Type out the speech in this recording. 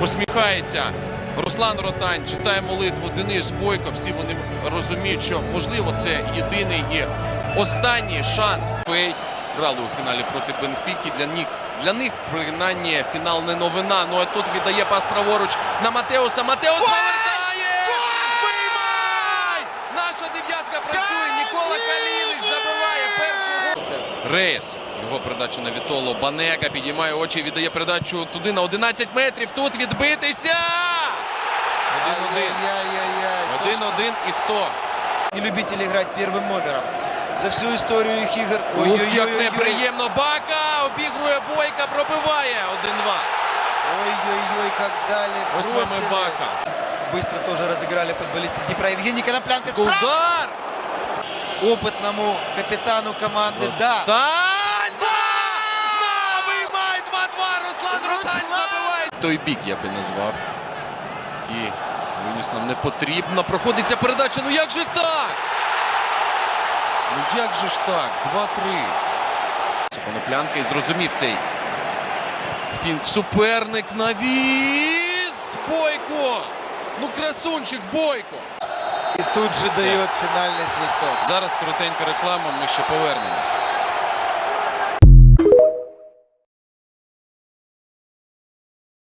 посміхається. Руслан Ротань читає молитву Денис Бойко. Всі вони розуміють, що можливо це єдиний і останній шанс. Фей грали у фіналі проти Бенфіки. Для них для них принаймні фінал не новина. Ну а тут віддає пас праворуч на Матеуса. Матеус повертає! Виймай! Наша дев'ятка працює. Нікола Калініч забиває перший гол. Рейс. Його передача на Вітоло. Банега підіймає очі, віддає передачу туди на 11 метрів. Тут відбитися! Один-один. Ай-яй-яй-яй. Один-один і хто? Не любители играть первым номером. За всю историю их игр. Ух, як Ой-ой-ой-ой. неприємно. Бака обігрує Бойка, пробиває 1-2. Ой-ой-ой, как дали. Ось вами бросили. Бака. Быстро тоже разыграли футболисты Днепра. Евгений Коноплянка справа. Удар! Опытному капитану команды. Да. Та! Той бік я би назвав. Такі виніс нам не потрібно. Проходиться передача. Ну як же так? Ну як же ж так? 2-3. Коноплянка і зрозумів цей фінт. Суперник навіс! Бойко! Ну красунчик Бойко! И тут же Все. дает финальный свисток. Зараз коротенька реклама, ми ще повернемось.